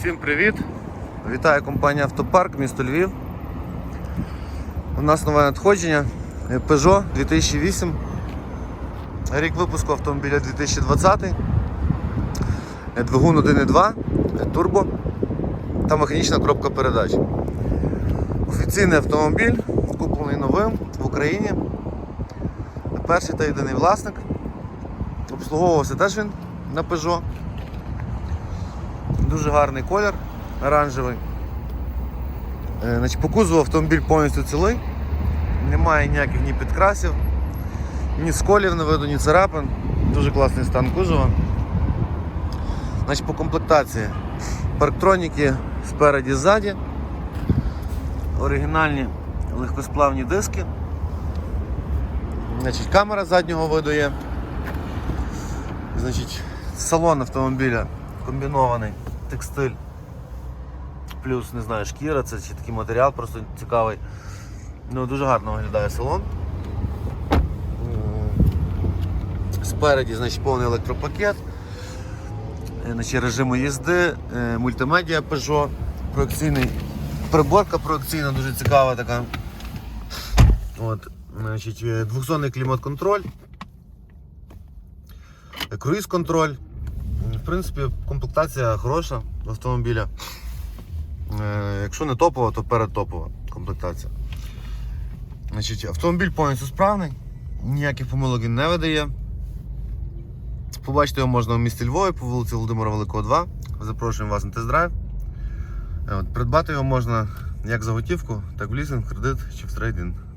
Всім привіт! Вітаю компанія Автопарк, місто Львів. У нас нове надходження Peugeot 2008. Рік випуску автомобіля 2020. Двигун 1.2, турбо та механічна коробка передач. Офіційний автомобіль, куплений новим в Україні. Перший та єдиний власник. Обслуговувався теж він на Peugeot. Дуже гарний колір, оранжевий. Е, по кузову автомобіль повністю цілий. Немає ніяких ні підкрасів, ні сколів не видно, ні царапин. Дуже класний стан кузова. Значить, по комплектації парктроніки спереді ззаді. Оригінальні легкосплавні диски. Значить, камера заднього виду є. Значить, салон автомобіля комбінований текстиль. Плюс, не знаю, шкіра, це чи такий матеріал просто цікавий. Ну, Дуже гарно виглядає салон. Спереді значить, повний електропакет, Е, значить, режиму їзди, е, мультимедіа Peugeot, проекційний, приборка проекційна, дуже цікава така. От, значить, е, Двохзонний клімат-контроль, круїз-контроль. Принципі, комплектація хороша автомобіля. Е, Якщо не топова, то передтопова комплектація. Значить, Автомобіль повністю справний, ніяких помилок він не видає. Побачити його можна в місті Львові по вулиці Володимира Великого 2. Запрошуємо вас на тест-драйв. Е, Придбати його можна як за готівку, так в лізинг, кредит чи в трейдинг.